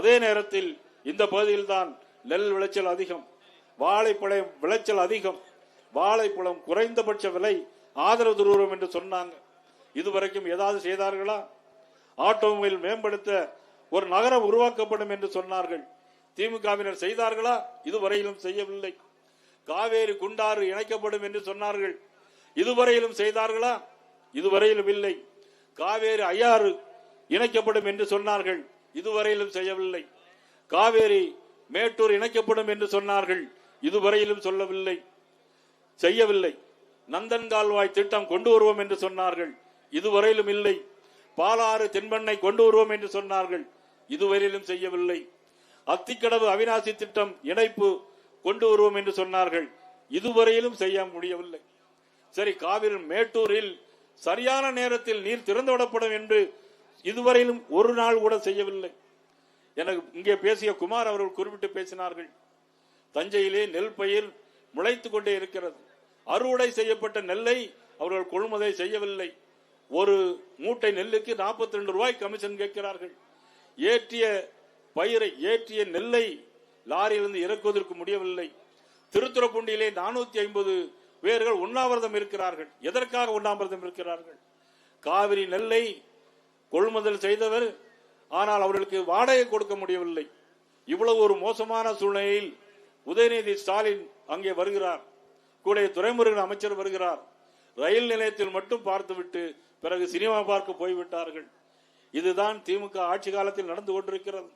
அதே நேரத்தில் இந்த பகுதியில் தான் நெல் விளைச்சல் அதிகம் வாழைப்பழம் விளைச்சல் அதிகம் வாழைப்பழம் குறைந்தபட்ச விலை ஆதரவு துருவம் என்று சொன்னாங்க. இதுவரைக்கும் ஏதாவது செய்தார்களா? ஆட்டோமொபைல் மேம்படுத்த ஒரு நகரம் உருவாக்கப்படும் என்று சொன்னார்கள். திமுகவினர் செய்தார்களா? இதுவரையிலும் செய்யவில்லை. காவேரி குண்டாறு இணைக்கப்படும் என்று சொன்னார்கள். இதுவரையிலும் செய்தார்களா? இதுவரையிலும் இல்லை. காவேரி ஐயாறு இணைக்கப்படும் என்று சொன்னார்கள். இதுவரையிலும் செய்யவில்லை. காவேரி மேட்டூர் இணைக்கப்படும் என்று சொன்னார்கள். இதுவரையிலும் சொல்லவில்லை. செய்யவில்லை. நந்தன் கால்வாய் திட்டம் கொண்டு வருவோம் என்று சொன்னார்கள். இதுவரையிலும் இல்லை. பாலாறு தென்பண்ணை கொண்டு வருவோம் என்று சொன்னார்கள். இதுவரையிலும் செய்யவில்லை. அத்திக்கடவு அவிநாசி திட்டம் இணைப்பு கொண்டு வருவோம் என்று சொன்னார்கள். இதுவரையிலும் செய்ய முடியவில்லை. சரி காவிரி மேட்டூரில் சரியான நேரத்தில் நீர் திறந்து விடப்படும் என்று இதுவரையிலும் ஒரு நாள் கூட செய்யவில்லை. எனக்கு இங்கே பேசிய குமார் அவர்கள் குறிப்பிட்டு பேசினார்கள். தஞ்சையிலே நெல் பயிர் முளைத்துக் கொண்டே இருக்கிறது. அறுவடை செய்யப்பட்ட நெல்லை அவர்கள் கொள்முதல் செய்யவில்லை. ஒரு மூட்டை நெல்லுக்கு 42 ரெண்டு ரூபாய் கமிஷன் கேட்கிறார்கள். ஏற்றிய பயிரை ஏற்றிய நெல்லை லாரியிலிருந்து இறக்குவதற்கு முடியவில்லை. திருத்துறைப்பூண்டியிலே நானூத்தி ஐம்பது பேர்கள் உண்ணாவிரதம் இருக்கிறார்கள். எதற்காக உண்ணாவிரதம் இருக்கிறார்கள்? காவிரி நெல்லை கொள்முதல் செய்தவர் ஆனால் அவர்களுக்கு வாடகை கொடுக்க முடியவில்லை. இவ்வளவு ஒரு மோசமான சூழ்நிலையில் உதயநிதி ஸ்டாலின் அங்கே வருகிறார். கூட துறைமுருகன் அமைச்சர் வருகிறார். ரயில் நிலையத்தில் மட்டும் பார்த்துவிட்டு பிறகு சினிமா பார்க்க போய்விட்டார்கள். இதுதான் திமுக ஆட்சி காலத்தில் நடந்து கொண்டிருக்கிறது.